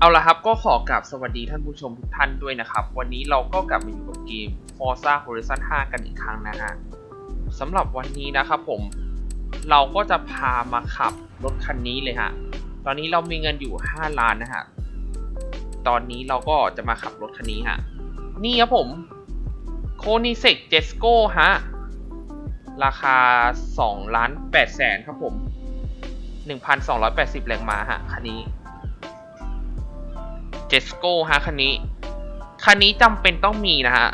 เอาละครับก็ขอกราบสวัสดีท่านผู้ชมทุกท่านด้วยนะครับ วันนี้เราก็กลับมาอยู่กับเกม Forza Horizon 5 กันอีกครั้งนะฮะสำหรับวันนี้นะครับผมเราก็จะพามาขับรถคันนี้เลยฮะตอนนี้เรามีเงินอยู่ 5 ล้านนะฮะตอนนี้เราก็จะมาขับรถคันนี้ฮะนี่ครับผมโคนิเซกเจสโก้ฮะราคา2ล้าน8แสนครับผม 1,280 แรงม้าฮะคันนี้ เจสโก้ฮะคันนี้ คันนี้จำเป็นต้องมีนะฮะ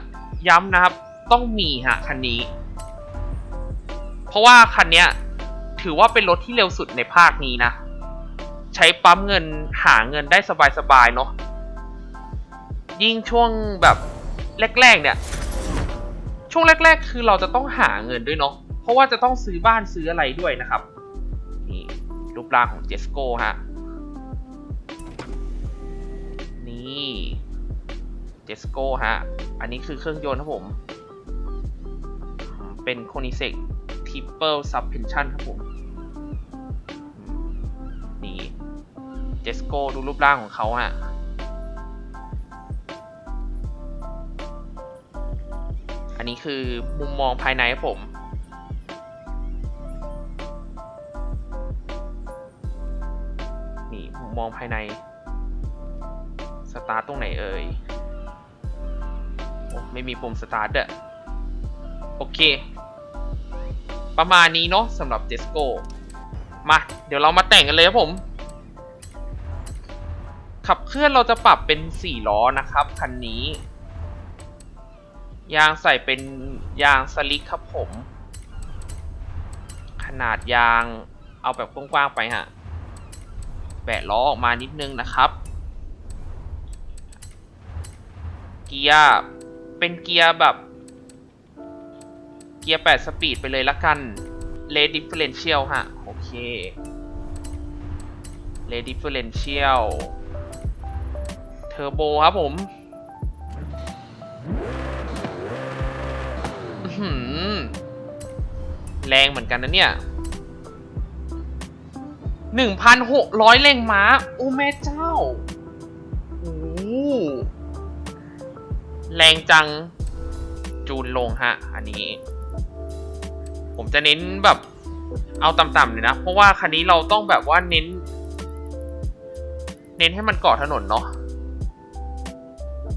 ย้ำนะครับต้องมีฮะคันนี้ เพราะว่าคันเนี้ยถือว่าเป็นรถที่เร็วสุดในภาคนี้นะ ใช้ปั๊มเงินหาเงินได้สบายๆเนาะยิ่งช่วงแบบแรกๆเนี่ย ช่วงแรก ๆ คือเราจะต้องหาเงินด้วยเนาะเพราะว่าจะต้องซื้อบ้านซื้ออะไรด้วยนะครับ นี่รูปร่างของเจสโก้ฮะ เจสโก้ฮะ อันนี้คือเครื่องยนต์ครับผม เป็นโคนิเซกทิปเปิลซับเพนชั่นครับผม นี่เจสโก้ดูรูปร่างของเขาฮะอันนี้คือมุมมองภายในครับผมนี่มุมมองภายใน สตาร์ทตรงไหนเอ่ย ไม่มีปุ่มสตาร์ทอะโอเค ประมาณนี้เนาะสำหรับเจสโก้มา เดี๋ยวเรามาแต่งกันเลยครับผม ขับเคลื่อนเราจะปรับเป็น 4 ล้อนะครับ คันนี้ ยางใส่เป็นยางสลิกครับผม ขนาดยางเอาแบบกว้างๆไปฮะ แบะล้อออกมานิดนึงนะครับ เกียร์ เป็นเกียร์แบบ เกียร์ 8 สปีดไปเลยละกันเลดิฟเฟรนเชียลฮะ โอเคเลดิฟเฟรนเชียลเทอร์โบครับผมแรงเหมือนกันนะเนี่ย 1,600 แรงม้า โอ้แม่เจ้า แรงจังจูนลงฮะ อันนี้ ผมจะเน้นแบบ เอาต่ำๆเลยนะ เพราะว่าคันนี้เราต้องแบบว่าเน้น เน้นให้มันเกาะถนนเนาะ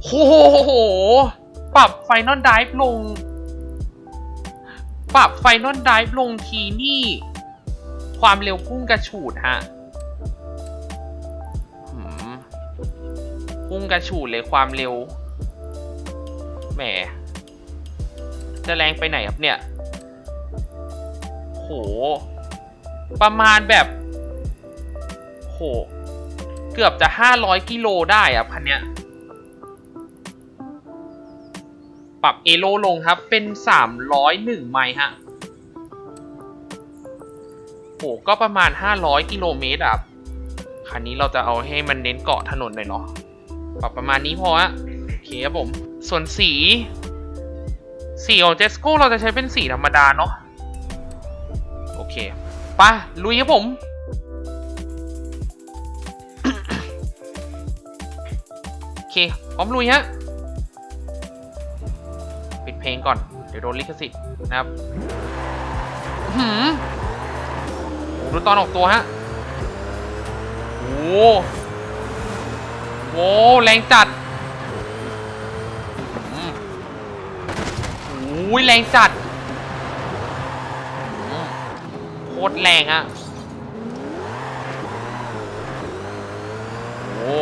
โอ้โห ปรับไฟนอลไดฟ์ลง ปรับไฟนอลไดฟ์ลงทีนี่ ความเร็วพุ่งกระฉูดฮะพุ่งกระฉูดเลยความเร็ว แหม จะแรงไปไหนครับเนี่ย โห ประมาณแบบ โห เกือบจะ500กิโลได้อะคันเนี้ย ปรับเอโลลงครับ เป็น301ไมล์ฮะ โห ก็ประมาณ500กิโลเมตรอะคันนี้เราจะเอาให้มันเน้นเกาะถนนหน่อยเนาะปรับประมาณนี้พอฮะโอเคครับผม ส่วนสี สีของเจสโก้เราจะใช้เป็นสีธรรมดาเนาะโอเคไปลุยครับผม โอเค พร้อมลุยฮะ ปิดเพลงก่อน เดี๋ยวโดนลิขสิทธิ์นะครับอื้อหืมดูตอนออกตัวฮะ โอ้โอ้แรงจัดอืมโอ้ยแรงจัดโคตรแรงอะโอ้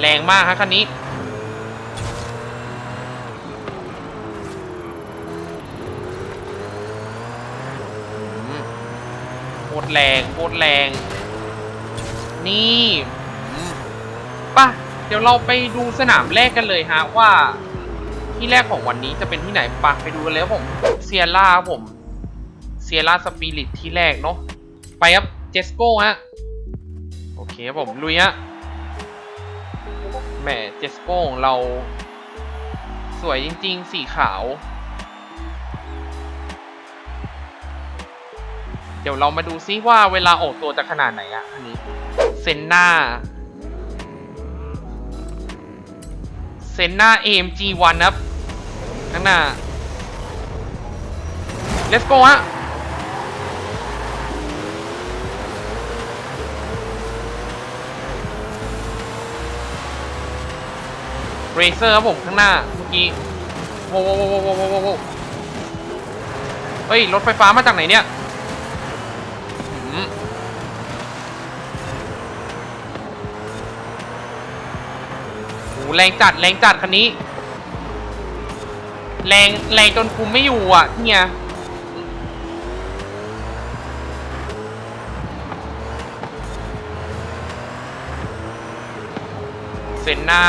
แรงมากฮะคันนี้โคตรแรงโคตรแรง นี่ป่ะเดี๋ยวเราไปดูสนามแรกกันเลยฮะว่า ที่แรกของวันนี้จะเป็นที่ไหนปะไปดูกันเลยครับผมเซียร่าครับผมเซียร่าสปิริตที่แรกเนาะไปครับเจสโก้ฮะโอเคครับผมลุยฮะแหมเจสโก้ของเรา สวยจริง ๆ สีขาว เดี๋ยวเรามาดูซิว่าเวลาออกตัวจะขนาดไหนอะอันนี้เซนนาเซนหน้า AMG 1ครับ ข้างหน้า let's go ฮะเรเซอร์ครับผม ข้างหน้าเมื่อกี้โว้วโว้วโว้วโว้วโว้วโว้วเฮ้ย รถไฟฟ้ามาจากไหนเนี่ยหืมโหแรงจัด แรงจัดคันนี้ แรงแรงจนคุมไม่อยู่อะ เนี่ยเซนหน้า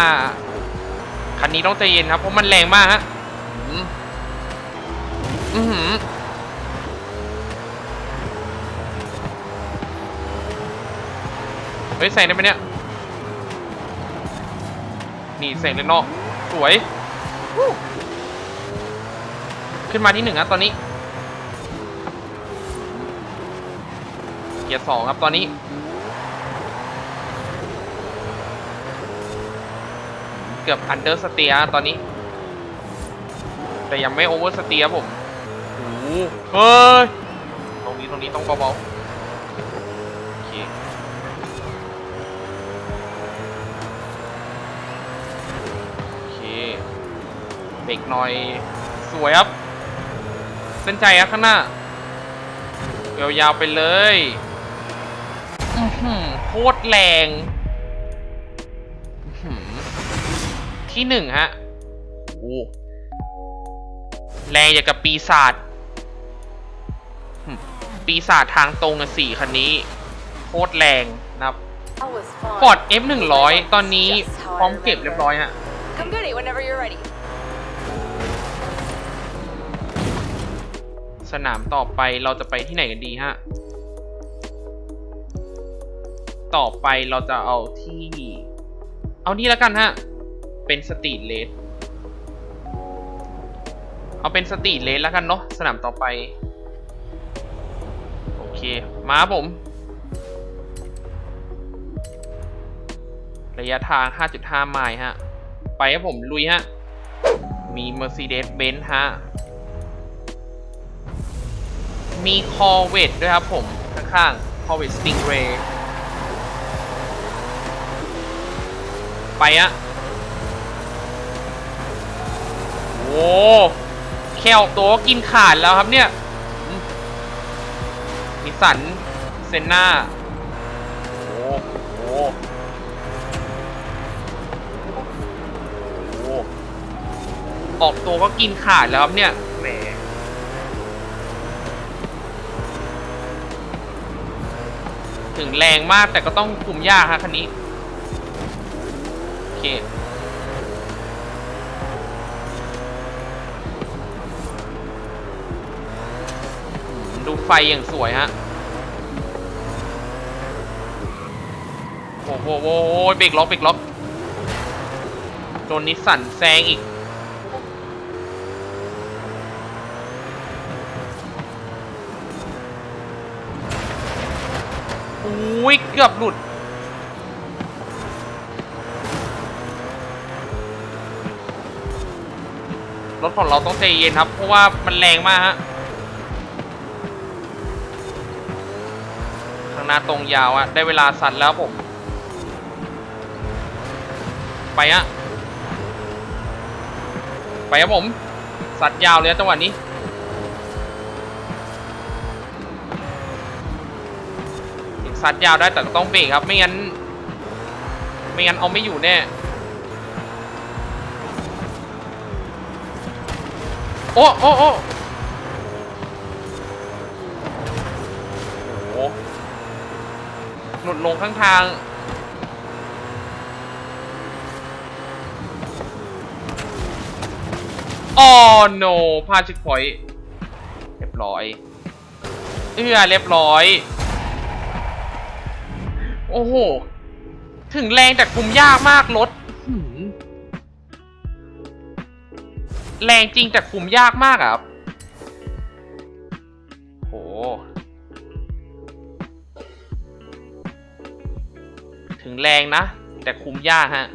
คันนี้ต้องใจเย็นครับ เพราะมันแรงมากฮะอืมอือหือเฮ้ยใส่ได้ไหมเนี่ย นี่ใส่เลยนอก สวยวู้ ขึ้นมาที่หนึ่งครับตอนนี้ เกียร์สองครับตอนนี้ เกือบอันเดอร์สเตียตอนนี้ แต่ยังไม่โอเวอร์สเตียผมโอ้เฮ้ย ตรงนี้ตรงนี้ต้องเบาๆโอเคเบรกหน่อย สวยครับ ส้นใจครับข้างหน้ายาวๆไปเลยอื้อหือโคตรแรงอื้อหือที่หนึ่งฮะ โอ้แรงอย่างกับปีศาจหึปีศาจทางตรงอะสี่คันนี้ โคตรแรงนะครับฟอร์ด F100 ตอนนี้พร้อมเก็บเรียบร้อยฮะ สนามต่อไปเราจะไปที่ไหนกันดีฮะ ต่อไปเราจะเอาที่ เอานี่แล้วกันฮะ เป็นสตรีทเลสเอาเป็นสตรีทเลสแล้วกันเนาะสนามต่อไป โอเคมาผม ระยะทาง 5.5 ไมล์ฮะ ไปครับผมลุยฮะ มี Mercedes-Benz ฮะ มีคอเวตด้วยครับผมข้างๆคอเวตสติงเรย์ไปอะโอ้แค่ออกตัวก็กินขาดแล้วครับเนี่ยมนิสสันเซนนาโอ้โหโอ้ออกตัวก็กินขาดแล้วครับเนี่ย ถึงแรงมากแต่ก็ต้องคุมยากฮะคันนี้ โอเค ดูไฟอย่างสวยฮะ โอ้โหโอ้โหเบรกล็อกเบรกล็อกโดนนิสสันแซงอีก อุ้ยเกือบหลุด รถของเราต้องใจเย็นครับ เพราะว่ามันแรงมากฮะ ข้างหน้าตรงยาวอะได้เวลาสั่นแล้วผม ไปฮะไปครับผม สัดยาวเลยจังหวะนี้ ซัดยาวได้แต่ต้องเบรกครับ ไม่งั้น ไม่งั้นเอาไม่อยู่แน่ โอ้โอ้โอ้โหหลุดลงข้างทางอ๋อ no พลาดชิคพอยต์เรียบร้อย เอื้อเรียบร้อย โอ้โห ถึงแรงแต่คุมยากมากรถแรงจริงแต่คุมยากมากครับโห ถึงแรงนะ แต่คุมยากฮะ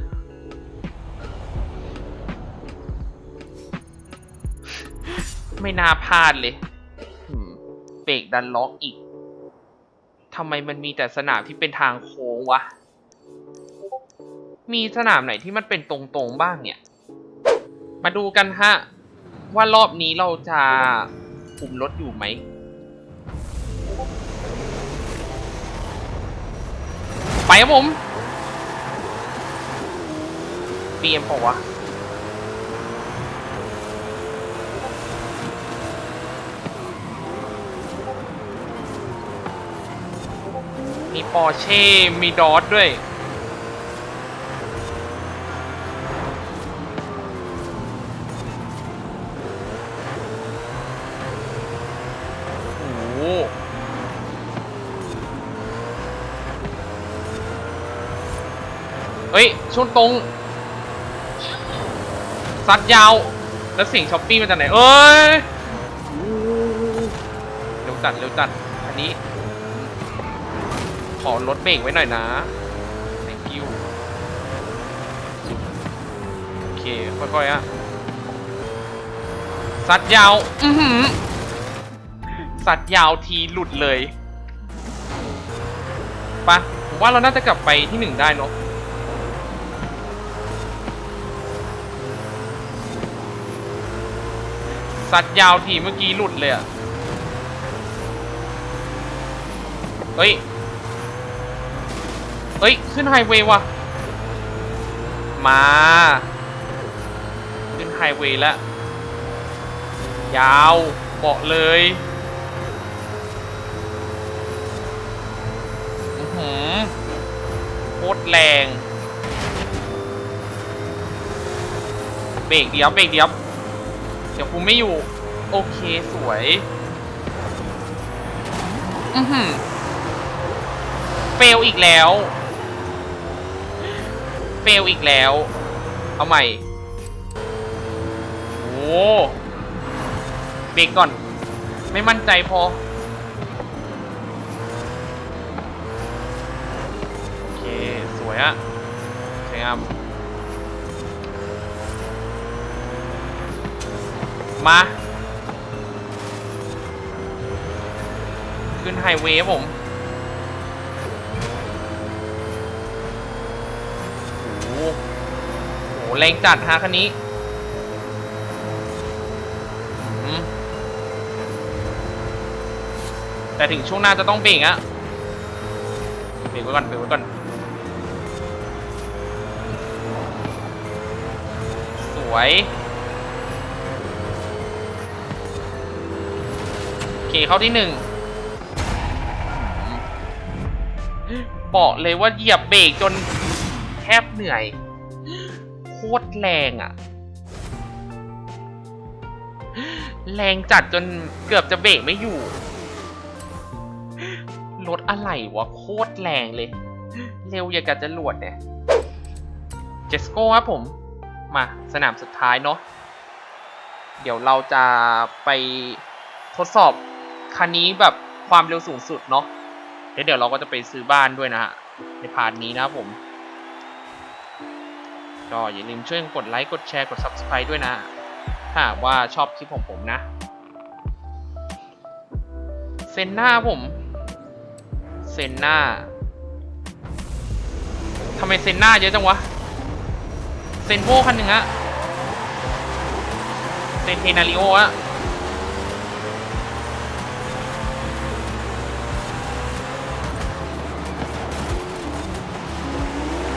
ไม่น่าพลาดเลยเบรกดันล็อกอีก ทำไมมันมีแต่สนามที่เป็นทางโค้งวะ มีสนามไหนที่มันเป็นตรงๆบ้างเนี่ย มาดูกันฮะ ว่ารอบนี้เราจะคุมรถอยู่ไหมไปครับผม BM เปล่าวะ มีปอร์เช่ มีดอสด้วย โอ้โหเฮ้ยช่วงตรง ซัดยาว แล้วเสียงช้อปปี้มาจากไหน เอ้ย เร็วจัด เร็วจัด อันนี้ ขอลดเบรกไว้หน่อยนะ thank you โอเค ค่อยๆอะซัดยาว อือหือซัดยาวทีหลุดเลยไปะผมว่าเราน่าจะกลับไปที่หนึ่งได้เนอะซัดยาวทีเมื่อกี้หลุดเลยอะเฮ้ยเฮ้ย ขึ้นไฮเวย์ว่ะ มา ขึ้นไฮเวย์แล้ว ยาวเบาะเลยอื้อหือโคตรแรง เบรกเดียวเบรกเดียวเดี๋ยวกูไม่อยู่ โอเคสวย อือหือเฟลอีกแล้ว เฟลอีกแล้ว เอาใหม่ โอ้เบรกก่อน ไม่มั่นใจพอ โอเค สวยอะสวยงามมา ขึ้นไฮเวย์ผม แรงจัดฮะคันนี้แต่ถึงช่วงหน้าจะต้องเบรกอะเบรกไว้ก่อนเบรกไว้ก่อน สวย โอเคเข้าที่หนึ่งบอกเลยว่าเหยียบเบรกจนแทบเหนื่อย ตรแรงอะแรงจัดจนเกือบจะเบรกไม่อยู่ รถอะไรวะโคตรแรงเลย เร็วอย่างกับจะหลวดเนี่ย เจสโก้ครับผม มาสนามสุดท้ายเนาะ เดี๋ยวเราจะไปทดสอบคันนี้แบบความเร็วสูงสุดเนาะแล้วเดี๋ยวเราก็จะไปซื้อบ้านด้วยนะฮะในพาร์ทนี้นะครับผม ก็อย่าลืมช่วยกดไลค์กดแชร์กด Subscribe ด้วยนะ ถ้าว่าชอบคลิปของผมนะ เซนหน้าผม เซนหน้าทำไมเซนหน้าเยอะจังวะ เซนโวคันหนึ่งอะเซนเทนาริโออะ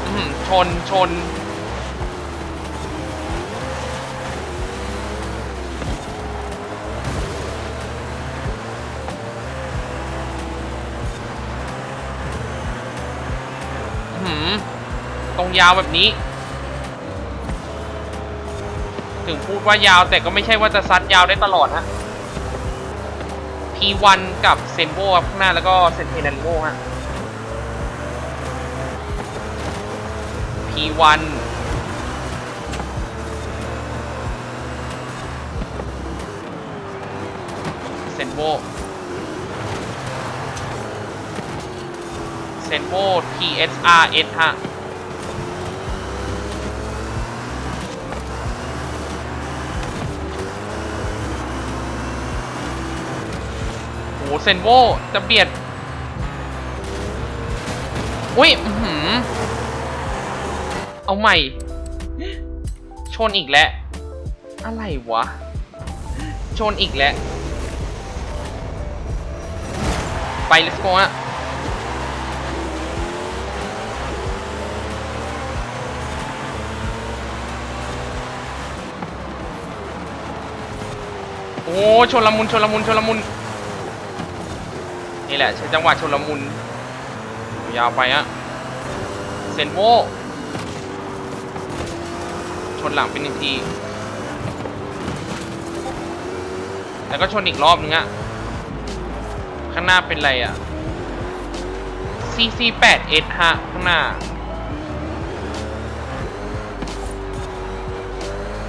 อื้อหือชน ชน งยาวแบบนี้ ถึงพูดว่ายาวแต่ก็ไม่ใช่ว่าจะซัดยาวได้ตลอดฮะ P1 กับเซนโบครับข้างหน้าแล้วก็เซนเทนันโบฮะ P1 เซนโบเซนโบ TSRS ฮะ ซนโวจะเบียด อุ้ยอือหือเอาใหม่ ชนอีกแล้ว อะไรวะ ชนอีกแล้ว ไป let's go ฮะโอ้ชนละมุนชนละมุนชนละมุน นี่แหละใช้จังหวะชนละมุนยาวไปอะเซนโวชนหลังเป็นหนึ่งทีแล้วก็ชนอีกรอบนึงอะข้างหน้าเป็นอะไรอะ CC8S ฮะ ข้างหน้า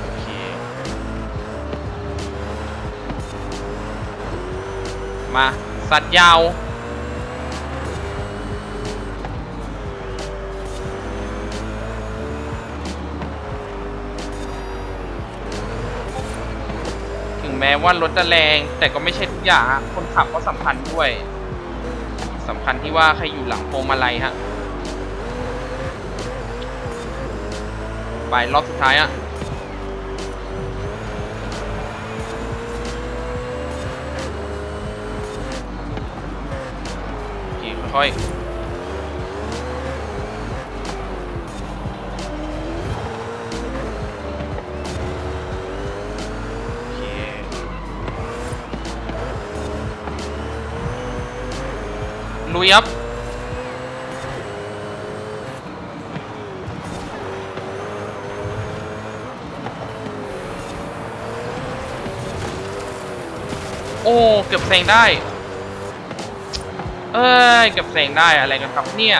โอเค มา สัตว์ยาว ถึงแม้ว่ารถจะแรง แต่ก็ไม่ใช่ทุกอย่างฮะคนขับก็สำคัญด้วยสำคัญที่ว่าใครอยู่หลังพวงมาลัยฮะ ไปรอบสุดท้ายอะ อเคค่อยลุยครับโอ้ เกือบแซงได้ เอ้ยเกือบแซงได้อะไรกันครับเนี่ย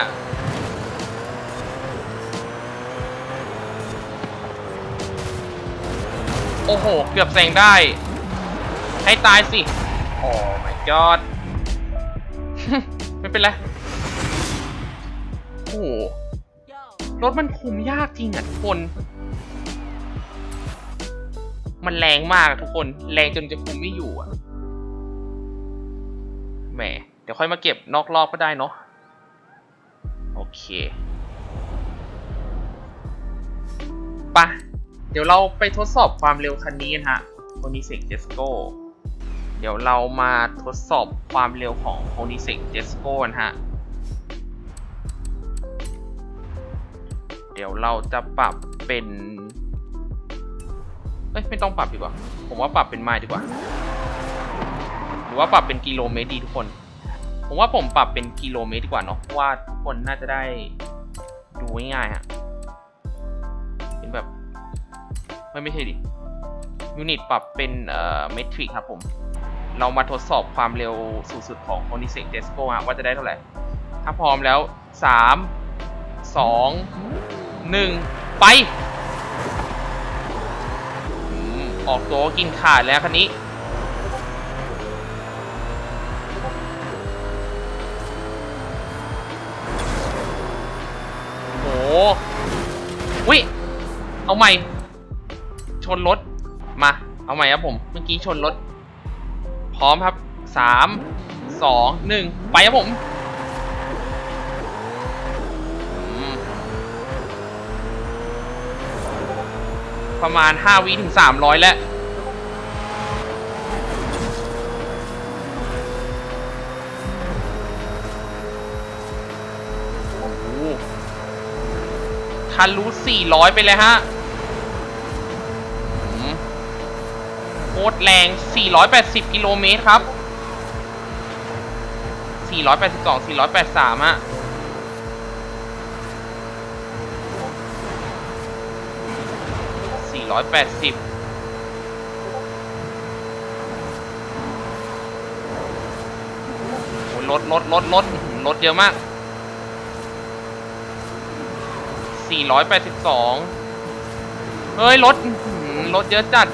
โอ้โห เกือบแซงได้ ให้ตายสิ โอ้ my god ไม่เป็นไร โอ้รถมันคุมยากจริงอะทุกคน มันแรงมากอะทุกคน แรงจนจะคุมไม่อยู่อะ แหม ดี๋ยวค่อยมาเก็บนอกรอบก็ได้เนาะโอเคปะเดี๋ยวเราไปทดสอบความเร็วคันนี้กันฮะ o n i s e c Jesco เดี๋ยวเรามาทดสอบความเร็วของ o n i s e c Jesco กันฮะ เดี๋ยวเราจะปรับเป็นเอ้ยไม่ต้องปรับดีกว่า ผมว่าปรับเป็นไมล์ดีกว่า หรือว่าปรับเป็นกิโลเมตรดีทุกคน ผมว่าผมปรับเป็นกิโลเมตรดีกว่าเนาะเพราะว่าทุกคนน่าจะได้ดูง่ายๆฮะเป็นแบบไม่ไม่ใช่ดิยูนิตปรับเป็นเอ่อเมทริกครับผม เรามาทดสอบความเร็วสูงสุดของ o n i s e c Desco ฮะว่าจะได้เท่าไหร่ ถ้าพร้อมแล้ว 3 2 1 ไปออกตัวกินขาดแล้วคันนี้ ใหม่ ชนรถ มา เอาใหม่ครับผม เมื่อกี้ชนรถ พร้อมครับสามสองหนึ่งไปครับผมอืมประมาณ 5 วิถึง 300 แล้วโอ้โหทะลุ400 ไปเลยฮะอืมโค ตรแรง 480 กิโลเมตรครับ 482 483ฮะ480โอ้ยลดลดลดลดลดเยอะมาก 482 เฮ้ยลดอื้อหือลดเยอะจัด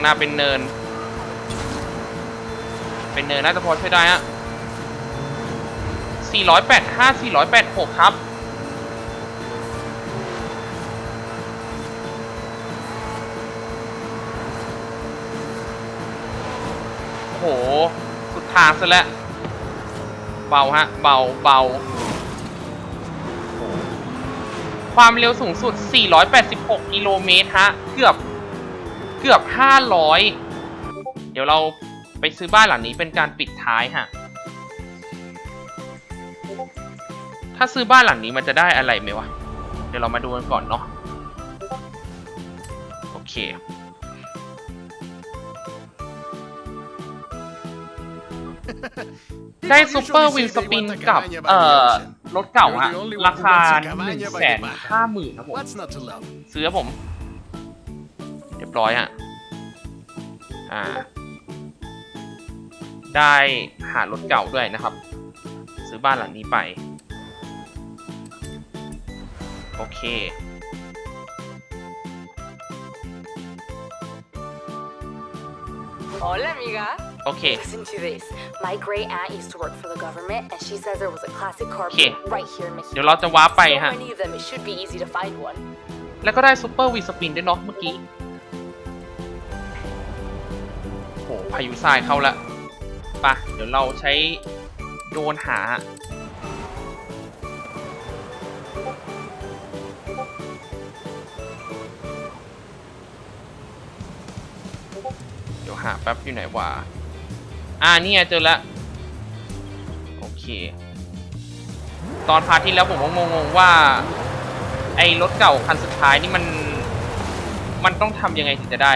างหน้าเป็นเนิน เป็นเนินน่าจะพอช่วยได้ฮะ485 486 ครับโห สุดทางซะแล้ว เบาฮะ เบา เบา ความเร็วสูงสุด 486 กิโลเมตรฮะ เกือบ เกือบ 500 เดี๋ยวเราไปซื้อบ้านหลังนี้เป็นการปิดท้ายฮะ ถ้าซื้อบ้านหลังนี้มันจะได้อะไรไหมวะ เดี๋ยวเรามาดูกันก่อนเนาะ โอเค ได้ซูเปอร์วินสปินกับ เอ่อรถเก่าฮะราคา1นึ่งแสนห้าหมื่นครับผม What's not to love? ซื้อครับผมเรีย บร้อยฮะอ่า ได้หารถเก่าด้วยนะครับ ซื้อบ้านหลังนี้ไป โอเค Hola, amiga. โอเค Listen to this. My great aunt used to work for the government, and she says there was a classic car Okay. right here in Michigan. เดี๋ยวเราจะว้าร์ปไป so ฮะ many of them, it should be easy to find one. แล้วก็ได้ซูเปอร์วีสปินด้วยเนาะเมื่อกี้ พายุทรายเข้าละไปะเดี๋ยวเราใช้โดนหา เดี๋ยวหาแป๊บอยู่ไหนวะอ่านี่เจอละโอเค ตอนพาร์ทที่แล้วผมก็งงๆว่า ไอ้รถเก่าคันสุดท้ายนี่มัน มันต้องทำยังไงถึงจะได้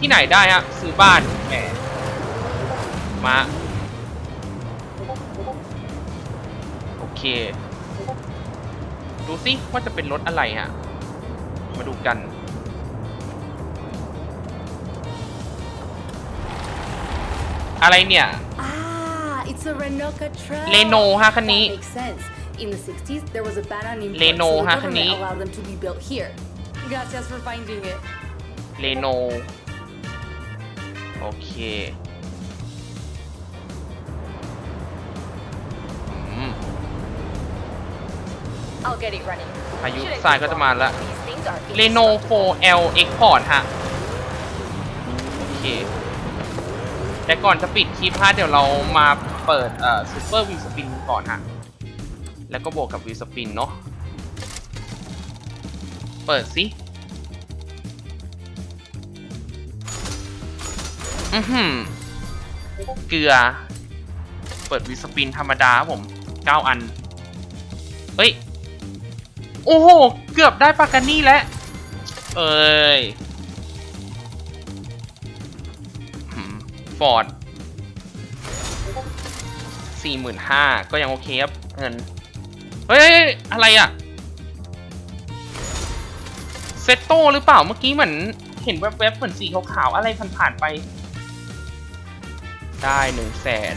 ที่ไหนได้ฮะซื้อบ้านแหมมาโอเค ดูสิว่าจะเป็นรถอะไรฮะ มาดูกัน อะไรเนี่ย Ah, it's a Renault Truck. Renault ฮะคันนี้ That makes sense. In the 60s, there was a ban on imports, Renault so the ฮะคันนี้ government allowed them to be built here. Gracias for finding it. เรโน โอเคอืม I'll get it running. พายุ Shouldn't ทราย take ก็จะ long. มาละ These things are เรโน 4L Export ฮะ โอเค แต่ก่อนจะปิดคลิปฮะเดี๋ยวเรามาเปิดเอ่อซูเปอร์วีสปินก่อนฮะ แล้วก็บวกกับวีสปินเนาะ เปิดสิ อือหือเกลือ เปิดวีสปินธรรมดาครับผม9อัน เฮ้ย โอ้โห เกือบได้ปากานี่แล้ว เอ้ยฟอร์ดสี่หมื่นห้าก็ยังโอเคครับ เงิน เฮ้ยเฮ้ยเฮ้ยอะไรอะเซตโตหรือเปล่าเมื่อกี้เหมือน เห็นแวบๆเหมือนสีขาวๆอะไรผ่านๆไป ได้หนึ่งแสน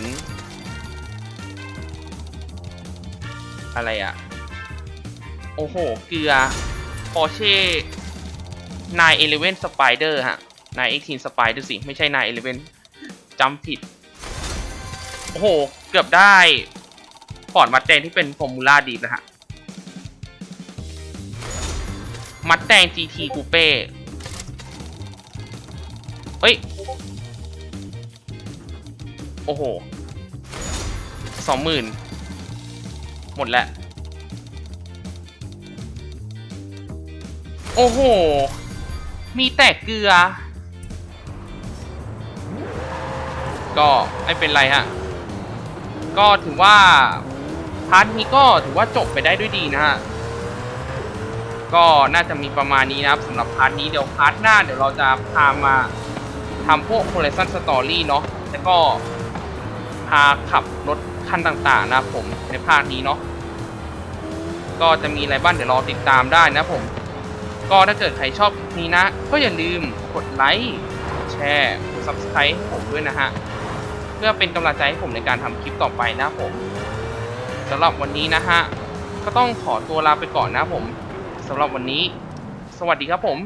อะไรอะ่ะ โอ้โห เกลือพอเช่นายเอเลเวนสไปเดอร์ฮะนายเอ็กทีนสไปเดอร์สิ ไม่ใช่นายเอเลเวนจำผิด โอ้โห เกือบได้พอร์มัดแดงที่เป็นฟอร์มูล่าดีแล้วฮะมัดแดง GT กูเป้ เฮ้ย โอ้โหสองหมื่นหมดแล้ว โอ้โห มีแต่เกลือ ก็ไม่เป็นไรฮะ ก็ถือว่าพาร์ทนี้ก็ถือว่าจบไปได้ด้วยดีนะฮะ ก็น่าจะมีประมาณนี้นะครับสำหรับพาร์ทนี้เดี๋ยวพาร์ทหน้าเดี๋ยวเราจะพามาทำพวก Horizon Story เนาะแล้วก็าขับรถคันต่างๆนะผมในภาคนี้เนาะก็จะมีอะไรบ้างเดี๋ยวรอติดตามได้นะผม ก็ถ้าเกิดใครชอบคลิปนี้นะ ก็อย่าลืมกดไลค์แชร์กด Subscribe ผมด้วยนะฮะ เพื่อเป็นกำลังใจให้ผมในการทำคลิปต่อไปนะผมสำหรับวันนี้นะฮะ ก็ต้องขอตัวลาไปก่อนนะผมสำหรับวันนี้ สวัสดีครับผม